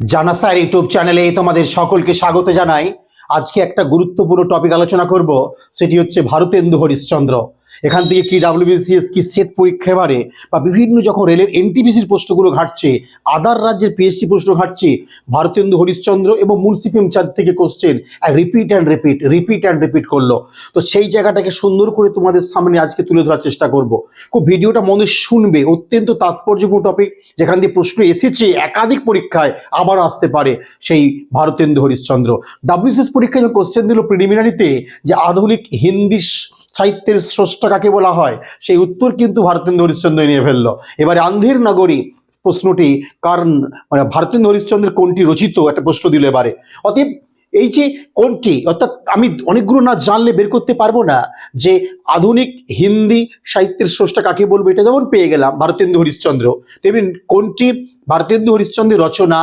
জানা sir YouTube চ্যানেলে তোমাদের সকলকে স্বাগত জানাই। আজকে একটা গুরুত্বপূর্ণ টপিক আলোচনা করব, সেটি হচ্ছে ভারতেন্দু হরিশ্চন্দ্র। এখান থেকে কি ডাব্লিউবিসিএস কি সেট পরীক্ষা এবারে? বা বিভিন্ন যখন রেলের এনটিপিসির প্রশ্নগুলো ঘাটছে আদার রাজ্যের পিএসসি প্রশ্ন ঘাটছে, ভারতেন্দু হরিশ্চন্দ্র এবং মুন্সিফিম চাঁদ থেকে question repeat and repeat repeat and repeat করল। তো সেই জায়গাটাকে সুন্দর করে তোমাদের সামনে আজকে তুলে ধরার চেষ্টা করব। খুব ভিডিওটা মনে শুনবে, অত্যন্ত তাৎপর্যপূর্ণ টপিক যেখান দিয়ে প্রশ্ন এসেছে, একাধিক পরীক্ষায় আবার আসতে পারে সেই ভারতেন্দু হরিশ্চন্দ্র। ডাব্লিউসিএস পরীক্ষায় যখন কোশ্চেন দিল প্রিলিমিনারিতে যে আধুনিক হিন্দি সাহিত্যের স্রষ্টা কাকে বলা হয়? সেই উত্তর কিন্তু ভারতেন্দু হরিশ্চন্দ্র নিয়ে ফেলল। এবারে আন্ধের নগরী প্রশ্নটি কারণ মানে ভারতেন্দু হরিশ্চন্দ্রের কোনটি রচিত? একটা প্রশ্ন দিল এবারে। অতএব এই যে কোনটি, অর্থাৎ আমি অনেকগুলো না জানলে বের করতে পারব না যে আধুনিক হিন্দি সাহিত্যের স্রষ্টা কাকে বলব, এটা যেমন পেয়ে গেলাম ভারতেন্দু হরিশ্চন্দ্র, তেমনি কোনটি ভারতেন্দু হরিশ্চন্দ্রের রচনা?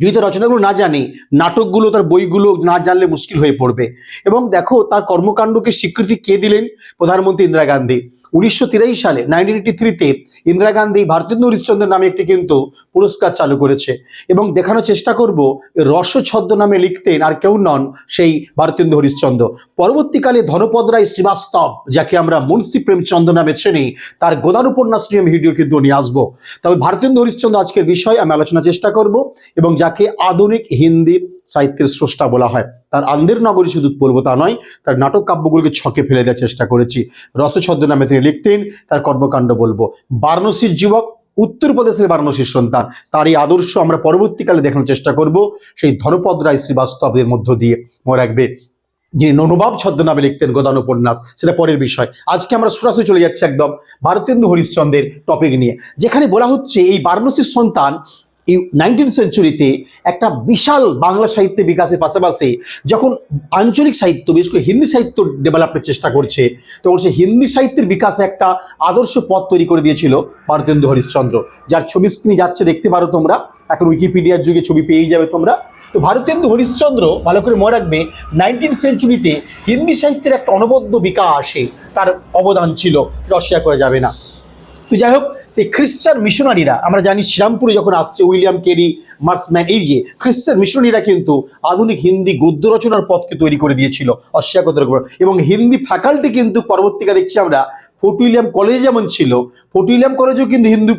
যদি তার রচনাগুলো না জানি, নাটকগুলো, তার বইগুলো না জানলে মুশকিল হয়ে পড়বে। এবং দেখো, তার কর্মকাণ্ডকে স্বীকৃতি কে দিলেন? প্রধানমন্ত্রী ইন্দিরা গান্ধী। উনিশশো তিরাশি সালে নাইনটিন এইটি থ্রিতে ইন্দিরা গান্ধী ভারতেন্দু হরিশ্চন্দ্রের নামে একটি কিন্তু পুরস্কার চালু করেছে। এবং দেখানোর চেষ্টা করব, রস ছদ্ম নামে লিখতেন আর কেউ নন সেই ভারতেন্দু হরিশ্চন্দ্র। পরবর্তীকালে ধনপদ রায় শ্রীবাস্তব, যাকে আমরা মুন্সি প্রেমচন্দ্র নামে চিনি, তার গোদান উপন্যাস নিয়ে ভিডিও কিন্তু নিয়ে আসব। তবে ভারতেন্দু হরিশ্চন্দ্র আজকের বিষয় আমি আলোচনার চেষ্টা করব এবং যাকে আধুনিক হিন্দি সাহিত্যের স্রষ্টা বলা হয়। তার আন্দের নগরী শুধু পড়ব তা নয়, তার নাটক কাব্যগুলোকে ছকে ফেলে দেওয়ার চেষ্টা করেছি। রসছদ্ম নামে তিনি লিখতেন, তার কর্মকাণ্ড বলব। বারাণসীর যুবক, উত্তরপ্রদেশের বারাণসীর সন্তান তার এই আদর্শ আমরা পরবর্তীকালে দেখানোর চেষ্টা করব সেই ধনপদ রায় শ্রীবাস্তবের মধ্য দিয়ে। মনে রাখবে, যিনি ননুবাব ছদ্মনামে লিখতেন গোদান উপন্যাস সেটা পরের বিষয়। আজকে আমরা সরাসরি চলে যাচ্ছি একদম ভারতেন্দু হরিশ্চন্দ্রের টপিক নিয়ে, যেখানে বলা হচ্ছে এই বারাণসীর সন্তান নাইনটিন সেঞ্চুরিতে একটা বিশাল বাংলা সাহিত্যের বিকাশের পাশাপাশি যখন আঞ্চলিক সাহিত্য, বিশেষ করে হিন্দি সাহিত্য ডেভেলপের চেষ্টা করছে, তখন সে হিন্দি সাহিত্যের বিকাশে একটা আদর্শ পথ তৈরি করে দিয়েছিল ভারতেন্দু হরিশ্চন্দ্র, যার ছবি স্ক্রিনে যাচ্ছে দেখতে পারো তোমরা, এখন উইকিপিডিয়ার যুগে ছবি পেয়েই যাবে তোমরা। তো ভারতেন্দু হরিশ্চন্দ্র, ভালো করে মনে রাখবে নাইনটিন সেঞ্চুরিতে হিন্দি সাহিত্যের একটা অনবদ্য বিকাশে তার অবদান ছিল, রসিয়া করে যাবে না। তো যাই হোক, সেই খ্রিস্টান মিশনারিরা, আমরা জানি শ্রীরামপুরে যখন আসছে উইলিয়াম কেরি, মার্সম্যান, এই যে খ্রিস্টান মিশনারিরা কিন্তু আধুনিক হিন্দি গদ্য রচনার পথকে তৈরি করে দিয়েছিল অস্বীকার করে এবং হিন্দি ফ্যাকাল্টি কিন্তু পরবর্তীকালে দেখছি আমরা, ফোর্ট উইলিয়াম কলেজ যেমন ছিল, ফোর্ট উইলিয়াম কলেজেও কিন্তু হিন্দু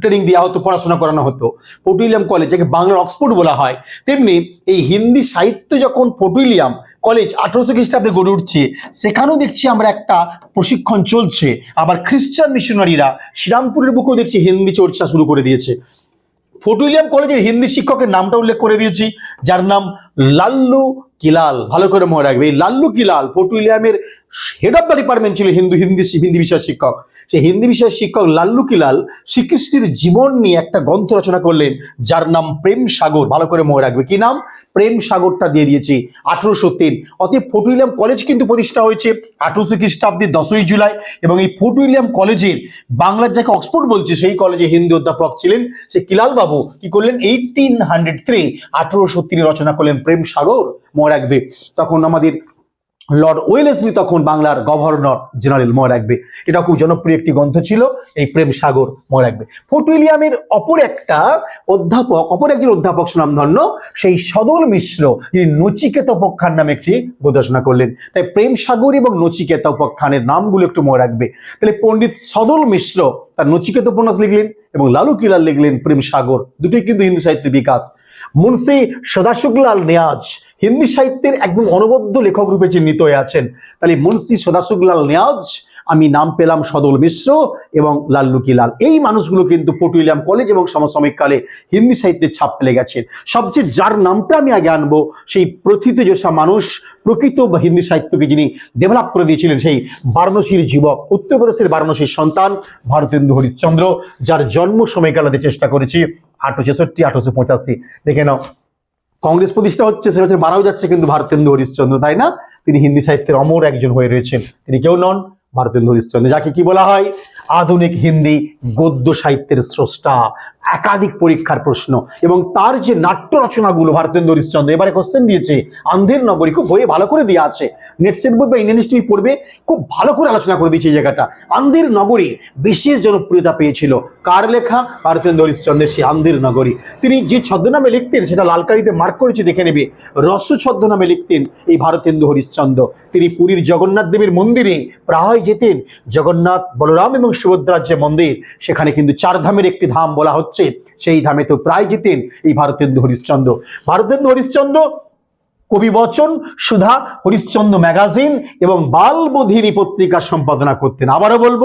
ট্রেনিং দেওয়া হতো, পড়াশোনা করানো হতো। ফোর্ট উইলিয়াম কলেজ, যাকে বাংলার অক্সফোর্ড বলা হয়, তেমনি এই হিন্দি সাহিত্য যখন ফোর্ট উইলিয়াম কলেজ আঠারোশো খ্রিস্টাব্দে গড়ে উঠছে, সেখানেও দেখছি আমরা একটা প্রশিক্ষণ চলছে। আবার খ্রিস্টান মিশনারিরা শ্রীরামপুরের বুকেও দেখছি হিন্দি চর্চা শুরু করে দিয়েছে। ফোর্ট উইলিয়াম কলেজের হিন্দি শিক্ষকের নামটা উল্লেখ করে দিয়েছি, যার নাম লাল্লু কিলাল, ভালো করে মনে রাখবে। এই লাল্লু কিলাল ফোর্ট উইলিয়ামের হেড অফ দ্য ডিপার্টমেন্ট ছিল হিন্দু, হিন্দি হিন্দি বিষয়ের শিক্ষক। সেই হিন্দি বিষয়ের শিক্ষক লাল্লু কিলাল শ্রীকৃষ্ণের জীবন নিয়ে একটা গ্রন্থ রচনা করলেন, যার নাম প্রেম সাগর। ভালো করে মনে রাখবে। কি নাম? প্রেম সাগরটা দিয়ে দিয়েছি আঠারোশো তিন। অতএব ফোর্ট উইলিয়াম কলেজ কিন্তু প্রতিষ্ঠা হয়েছে আঠারোশো খ্রিস্টাব্দের দশই জুলাই এবং এই ফোর্ট উইলিয়াম কলেজের বাংলার যাকে অক্সফোর্ড বলছে, সেই কলেজে হিন্দি অধ্যাপক ছিলেন সে কিলাল বাবু। কি করলেন? এইটিন হান্ড্রেড থ্রি আঠারোশো রচনা করলেন প্রেম সাগর। রাখবে। তখন আমাদের লর্ড ওয়েলেসলি তখন বাংলার গভর্নর জেনারেল মনে রাখবে। এটা খুব জনপ্রিয় একটি গ্রন্থ ছিল, এই প্রেম সাগর মনে রাখবে। ফোর্ট উইলিয়ামের অপর একটা অধ্যাপক, অপর একজন অধ্যাপক সুনামধন্য, সেই সদল মিশ্র, যিনি নচিকেতা উপখ্যান নামে একটি গবেষণা করলেন। তাই প্রেম সাগর এবং নচিকেতা উপখ্যানের নামগুলো একটু মনে রাখবে। তাহলে পণ্ডিত সদল মিশ্র তার নচিকেত উপন্যাস লিখলেন এবং লালু কিলার লিখলেন প্রেম সাগর। দুটোই কিন্তু হিন্দু সাহিত্যের বিকাশ। মুন্সি সদাশুকলাল নেয়াজ হিন্দি সাহিত্যের একদম অনবদ্য লেখক রূপে চিহ্নিত হয়ে আছেন। তাহলে মুন্সি সদাশুকলাল নেয়াজ, আমি নাম পেলাম সদল মিশ্র এবং লাল্লু কিলাল এই মানুষগুলো কিন্তু ফোর্ট উইলিয়াম কলেজ এবং সমসাময়িক কালে হিন্দি সাহিত্যের ছাপ ফেলে গেছেন। সবচেয়ে যার নামটা আমি আগে আনব, সেই প্রথিতযশা মানুষ, প্রকৃত হিন্দি সাহিত্যকে যিনি ডেভেলপ করে দিয়েছিলেন, সেই বারাণসীর যুবক উত্তরপ্রদেশের বারাণসীর সন্তান ভারতেন্দু হরিশ্চন্দ্র, যার জন্ম সময়কালাতে চেষ্টা করেছি আঠারো ছেষট্টি, আঠারোশো পঁচাশি। দেখে নাও কংগ্রেস প্রতিষ্ঠা হচ্ছে সে বছর মারাও যাচ্ছে কিন্তু ভারতেন্দু হরিশ্চন্দ্র, তাই না? তিনি হিন্দি সাহিত্যের অমর একজন হয়ে রয়েছেন। তিনি কেউ নন, ভারতেন্দু হরিশ্চন্দ্র। যাকে কি বলা হয়? আধুনিক হিন্দি গদ্য সাহিত্যের স্রষ্টা। একাধিক পরীক্ষার প্রশ্ন এবং তার যে নাট্য রচনাগুলো ভারতেন্দ্র হরিশ্চন্দ্র এবারে কোশ্চেন দিয়েছে আন্ধের নগরী, খুব বইয়ে ভালো করে দেওয়া আছে। নেট সেট বই বা ইন্ডিয়ান হিস্ট্রি পড়বে, খুব ভালো করে আলোচনা করে দিয়েছে এই জায়গাটা। আন্ধের নগরী বিশেষ জনপ্রিয়তা পেয়েছিল। কার লেখা? ভারতেন্দ্র হরিশ্চন্দ্রের সেই আন্ধের নগরী। তিনি যে ছদ্মনামে লিখতেন, সেটা লালকারিতে মার্ক করেছে, দেখে নেবে। রস্য ছদ্মনামে লিখতেন এই ভারতেন্দু হরিশ্চন্দ্র। তিনি পুরীর জগন্নাথ দেবীর মন্দিরে প্রায় যেতেন। জগন্নাথ, বলরাম এবং সুভদ্রার যে মন্দির, সেখানে কিন্তু চার ধামের একটি ধাম বলা হচ্ছে। সেই ধামে তো প্রায় জিতেন এই ভারতেন্দু হরিশ্চন্দ্র। ভারতেন্দু হরিশ্চন্দ্র কবি বচন সুধা, হরিশ্চন্দ্র ম্যাগাজিন এবং বালবোধিনী পত্রিকা সম্পাদনা করতেন। আবারও বলব,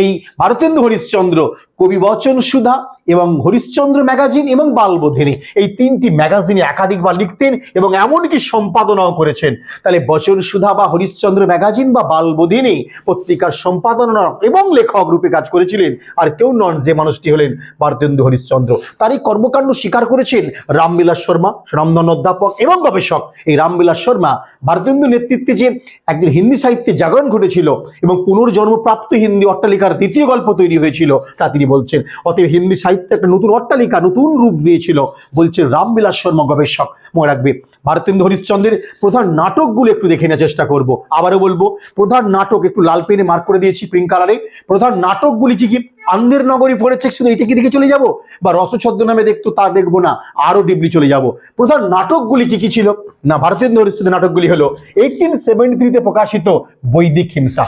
এই ভারতেন্দু হরিশ্চন্দ্র, কবি বচন সুধা এবং হরিশ্চন্দ্র ম্যাগাজিন এবং বালবোধিনী এই তিনটি ম্যাগাজিনে একাধিকবার লিখতেন এবং এমনকি সম্পাদনাও করেছেন। তাহলে বচন সুধা বা হরিশ্চন্দ্র ম্যাগাজিন বা বালবোধিনী পত্রিকার সম্পাদনা এবং লেখক রূপে কাজ করেছিলেন, আর কেউ নন যে মানুষটি হলেন ভারতেন্দু হরিশ্চন্দ্র। তার এই কর্মকাণ্ড স্বীকার করেছেন রামবিলাস শর্মা, রামধন অধ্যাপক এবং গবেষক এই রামবিলাস শর্মা ভারতেন্দু নেতৃত্বে যে একদিন হিন্দি সাহিত্যে জাগরণ ঘটেছিল এবং পুনর্জন্মপ্রাপ্ত হিন্দি অট্টালিকার দ্বিতীয় গল্প তৈরি হয়েছিল, তা তিনি বলছেন। অতএব হিন্দি সাহিত্যে একটা নতুন অট্টালিকা, নতুন রূপ দিয়েছিল, বলছেন রামবিলাস শর্মা গবেষক। মনে রাখবে, ভারতেন্দু হরিশ্চন্দ্রের প্রধান নাটকগুলো একটু দেখে নেওয়ার চেষ্টা করব। আবারও বলব, প্রধান নাটক একটু লাল পেনে মার্ক করে দিয়েছি পিঙ্ক কালারে প্রধান নাটকগুলি কি আন্দের নগরী পড়েছে শুধু এইটা কি দিকে চলে যাব? বা রসছদ্ম নামে দেখতো তা দেখব না আরও ডিপলি চলে যাব। প্রধান নাটকগুলি কি কি ছিল? না ভারতেন্দ্র হরিশ্চন্দ্র নাটকগুলি হলো এইটিন সেভেন্টি থ্রিতে প্রকাশিত বৈদিক হিংসা।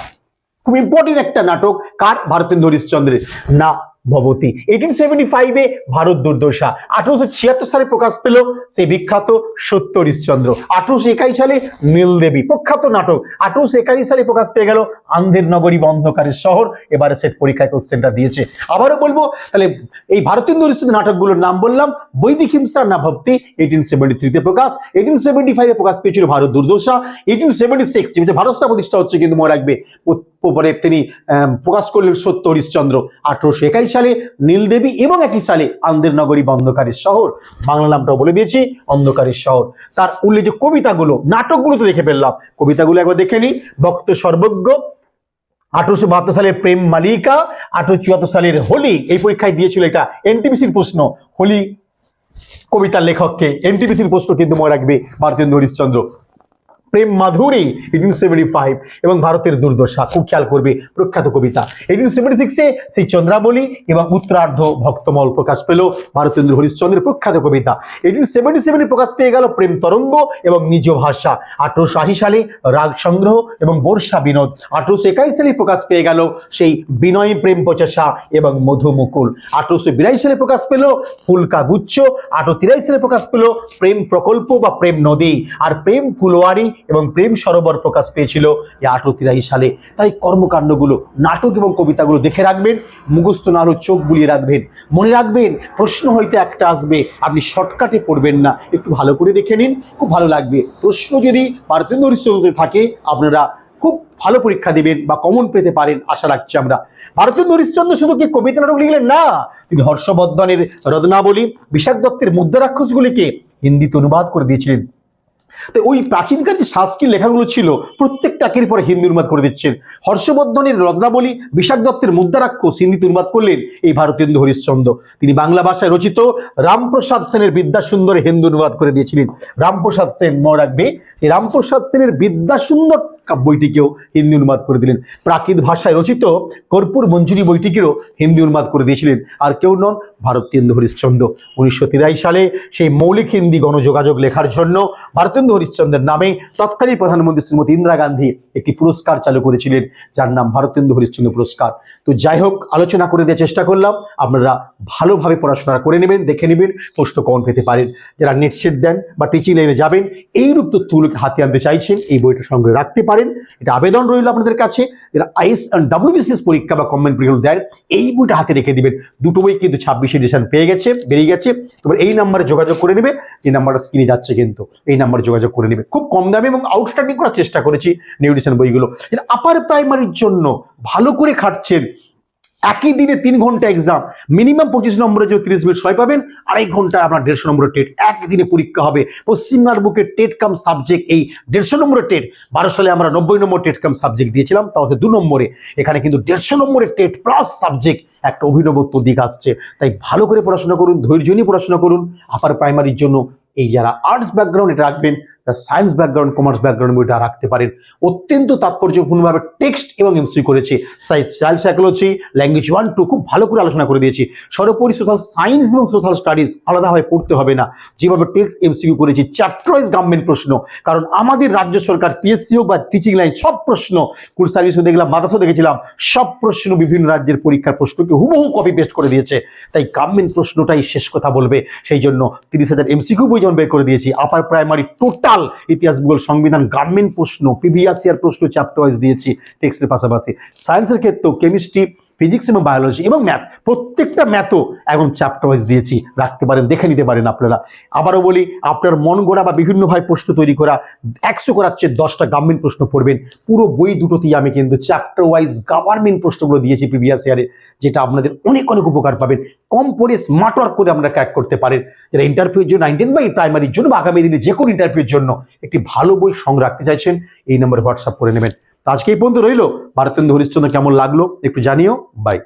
খুব ইম্পর্টেন্ট একটা নাটক, কার? ভারতেন্দ্র হরিশ্চন্দ্রের না ভবতী। এইটিন সেভেন্টি ফাইভে ভারত দুর্দশা। আঠারোশো ছিয়াত্তর সালে প্রকাশ পেল সেই বিখ্যাত সত্য হরিশ্চন্দ্র আঠারোশো একাই সালে নীলদেবী প্রখ্যাত নাটক। আঠারোশো একাশি সালে প্রকাশ পেয়ে গেল আন্ধের নগরী বা অন্ধকারের শহর। এবারে সেট পরীক্ষায় কোশ্চেনটা দিয়েছে। আবারও বলব, তাহলে এই ভারতেন্দু হরিশ্চন্দ্র নাটকগুলোর নাম বললাম। বৈদিক হিংসা না ভক্তি এইটিন সেভেন্টি থ্রিতে প্রকাশ। এইটিন সেভেন্টি ফাইভে প্রকাশ পেয়েছিল ভারত দুর্দশা। এইটিন সেভেন্টি সিক্স ভারত প্রতিষ্ঠা হচ্ছে কিন্তু মনে রাখবে পরে তিনি প্রকাশ করলেন সত্য হরিশ্চন্দ্র। আঠারোশো একাই সালে নীলদেবী এবং একই সালে আন্দের নগরী অন্ধকারের শহর। বাংলা নামটাও বলে দিয়েছি, অন্ধকারের শহর। তার উল্লেখ কবিতাগুলো নাটকগুলো তো দেখে ফেললাম। কবিতাগুলো একবার দেখে নিই। ভক্ত সর্বজ্ঞ, আঠারোশো বাহাত্তর সালের প্রেম মালিকা, আঠারোশো চুয়াত্তর সালের হোলি। এই পরীক্ষায় দিয়েছিল এটা এনটিপিসির প্রশ্ন। হোলি কবিতার লেখককে এনটিপিসির প্রশ্ন কিন্তু মনে রাখবে Bharatendu Harishchandra. Prem Madhuri eighteen seventy five এবং ভারতের দুর্দশা, খুব খেয়াল করবে প্রখ্যাত কবিতা। এইটিন সেভেন্টি সিক্সে সেই চন্দ্রাবলী এবং উত্তরার্ধ ভক্তমল প্রকাশ পেল ভারতেন্দ্র হরিশ্চন্দ্রের প্রখ্যাত কবিতা। এইটিন সেভেন্টি সেভেনে প্রকাশ পেয়ে গেল প্রেম তরঙ্গ এবং নিজ ভাষা। আঠারোশো আশি সালে রাগ সংগ্রহ এবং বর্ষা বিনোদ। আঠারোশো একাইশ সালে প্রকাশ পেয়ে গেল সেই বিনয় প্রেম প্রচেষা এবং মধুমুকুল। আঠারোশো বিরাশি সালে প্রকাশ পেল ফুলকা গুচ্ছ। আঠারো তিরাশি সালে প্রকাশ পেল প্রেম প্রকল্প বা প্রেম নদী। আর প্রেম ফুলওয়ারি এবং প্রেম সরোবর প্রকাশ পেয়েছিল এই আঠারো তিরাশি সালে। তাই কর্মকাণ্ডগুলো, নাটক এবং কবিতাগুলো দেখে রাখবেন, মুখস্থ না হলেও চোখ বুলিয়ে রাখবেন। মনে রাখবেন, প্রশ্ন হয়তো একটা আসবে, আপনি শর্টকাটে পড়বেন না। একটু ভালো করে দেখে নিন, খুব ভালো লাগবে। প্রশ্ন যদি ভারতেন্দ্র হরিশ্চন্দ্র থাকে, আপনারা খুব ভালো পরীক্ষা দেবেন বা কমন পেতে পারেন, আশা রাখছি আমরা। ভারতেন্দ্র হরিশ্চন্দ্র শুধু কি কবিতা নাটক লিখলেন? না। তিনি হর্ষবর্ধনের রত্নাবলী বিশাখ দত্তের মুদ্রাক্ষসগুলিকে হিন্দিতে অনুবাদ করে দিয়েছিলেন। তো ওই প্রাচীনকাল যে শাস্ত্রীয় লেখাগুলো ছিল, প্রত্যেকটা একের পরে হিন্দু অনুবাদ করে দিচ্ছেন। হর্ষবর্ধনের রত্নাবলী বিশাখ দত্তের মুদ্রারাক্ষস হিন্দিতে অনুবাদ করলেন এই ভারতেন্দু হরিশ্চন্দ্র। তিনি বাংলা ভাষায় রচিত রামপ্রসাদ সেনের বিদ্যাসুন্দরে হিন্দু অনুবাদ করে দিয়েছিলেন। রামপ্রসাদ সেন মনে রাখবে এই রামপ্রসাদ সেনের বিদ্যাসুন্দর বইটিকেও হিন্দি অনুবাদ করে দিলেন। প্রাকৃত ভাষায় রচিত কর্পূর মঞ্জুরি বইটিকেও হিন্দি অনুবাদ করে দিয়েছিলেন। আর কেউ নন, ভারতেন্দু হরিশ্চন্দ্র উনিশশো সালে সেই মৌলিক হিন্দি গণযোগাযোগ লেখার জন্য ভারতেন্দু হরিশ্চন্দ্রের নামে তৎকালীন প্রধানমন্ত্রী শ্রীমতী ইন্দিরা গান্ধী একটি পুরস্কার চালু করেছিলেন, যার নাম ভারতেন্দু হরিশ্চন্দ্র পুরস্কার। তো যাই হোক, আলোচনা করে দেওয়ার চেষ্টা করলাম। আপনারা ভালোভাবে পড়াশোনা করে নেবেন, দেখে নেবেন, প্রশ্ন কমন পেতে পারেন। যারা নেট সেট দেন বা টিচিং লাইনে যাবেন, এইরূপ তথ্যগুলোকে হাতে আনতে চাইছেন, এই বইটা সংগ্রহে রাখতে পারেন। এটা আবেদন রইল আপনাদের কাছে। যারা আইএস ডাব্লিউবিসিএস পরীক্ষা বা কমেন্ট পরীক্ষা দেন এই বইটা হাতে রেখে দিবেন। দুটো বই কিন্তু ছাব্বিশে এডিশন পেয়ে গেছে, বেরিয়ে গেছে। তোমার এই নাম্বারে যোগাযোগ করে নেবে। এই নাম্বারটা স্ক্রিনে যাচ্ছে কিন্তু। এই নাম্বারে যোগাযোগ করে নেবে। খুব কম দামে এবং আউটস্ট্যান্ডিং করার চেষ্টা করেছি নিউ এডিশন বইগুলো। আপার প্রাইমারির জন্য ভালো করে খাটছেন। একই দিনে তিন ঘণ্টা এক্সাম মিনিমাম পঁচিশ নম্বরের জন্য তিরিশ মিনিট সময় পাবেন, আড়াই ঘণ্টা আপনার দেড়শো নম্বরের টেট একদিনে পরীক্ষা হবে। পশ্চিমবঙ্গের বুকে টেট কাম সাবজেক্ট এই দেড়শো নম্বরের টেট, বারো সালে আমরা নব্বই নম্বর টেট কাম সাবজেক্ট দিয়েছিলাম তাতে দু নম্বরে। এখানে কিন্তু দেড়শো নম্বরের টেট প্লাস সাবজেক্ট একটা অভিনবত্ব দিক আসছে। তাই ভালো করে পড়াশোনা করুন, ধৈর্য নিয়ে পড়াশোনা করুন। আপার প্রাইমারির জন্য এই যারা আর্টস ব্যাকগ্রাউন্ড এটা রাখবেন সায়েন্স ব্যাকগ্রাউন্ড কমার্স ব্যাকগ্রাউন্ড বইটা রাখতে পারেন। অত্যন্ত তাৎপর্যপূর্ণভাবে টেক্সট এবং এমসি করেছি। Child psychology language one two খুব ভালো করে আলোচনা করে দিয়েছি। সর্বোপরি সোশ্যাল সায়েন্স এবং সোশ্যাল স্টাডিজ আলাদাভাবে পড়তে হবে না। যেভাবে টেক্সট এমসিকিউ করেছি চ্যাপ্টার ওয়াইজ গভর্নমেন্ট প্রশ্ন। কারণ আমাদের রাজ্য সরকার পিএসসি হোক বা টিচিং লাইন সব প্রশ্ন স্কুল সার্ভিসও দেখলাম, মাদ্রাসাও দেখেছিলাম, সব প্রশ্ন বিভিন্ন রাজ্যের পরীক্ষার প্রশ্নকে হুবহু কপি পেস্ট করে দিয়েছে। তাই গভর্নমেন্ট প্রশ্নটাই শেষ কথা বলবে। সেই জন্য তিরিশ হাজার এমসিকিউ বই যেমন বের করে দিয়েছি আপার প্রাইমারি টোটাল ইতিহাস ভূগোল সংবিধান গার্মেন্ট প্রশ্ন প্রিভিয়াস প্রশ্ন চ্যাপ্টার ওয়াইজ দিয়েছি টেক্সটের পাশাপাশি। সায়েন্সের ক্ষেত্রেও কেমিস্ট্রি ফিজিক্স এবং বায়োলজি এবং ম্যাথ প্রত্যেকটা ম্যাথও এখন চ্যাপ্টার ওয়াইজ দিয়েছি। রাখতে পারেন, দেখে নিতে পারেন আপনারা। আবারও বলি, আপনার মন গড়া বা বিভিন্নভাবে প্রশ্ন তৈরি করা, একশো করার চেয়ে দশটা গভর্নমেন্ট প্রশ্ন পড়বেন। পুরো বই দুটোতেই আমি কিন্তু চ্যাপ্টার ওয়াইজ গভর্নমেন্ট প্রশ্নগুলো দিয়েছি প্রিভিয়াস ইয়ারে যেটা আপনাদের অনেক অনেক উপকার পাবেন। কম পড়ে স্মার্ট ওয়ার্ক করে আপনারা ক্র্যাক করতে পারেন। যারা ইন্টারভিউর জন্য নাইনটেন বা এই প্রাইমারির জন্য বা আগামী দিনে যে কোনো ইন্টারভিউর জন্য একটি ভালো বই সংগ্রহ রাখতে চাইছেন, এই নম্বরে হোয়াটসঅ্যাপ করে নেবেন। আজকে এই পর্যন্ত রইল। ভারতেন্দু হরিশ্চন্দ্র কেমন লাগল একটু জানিও। বাই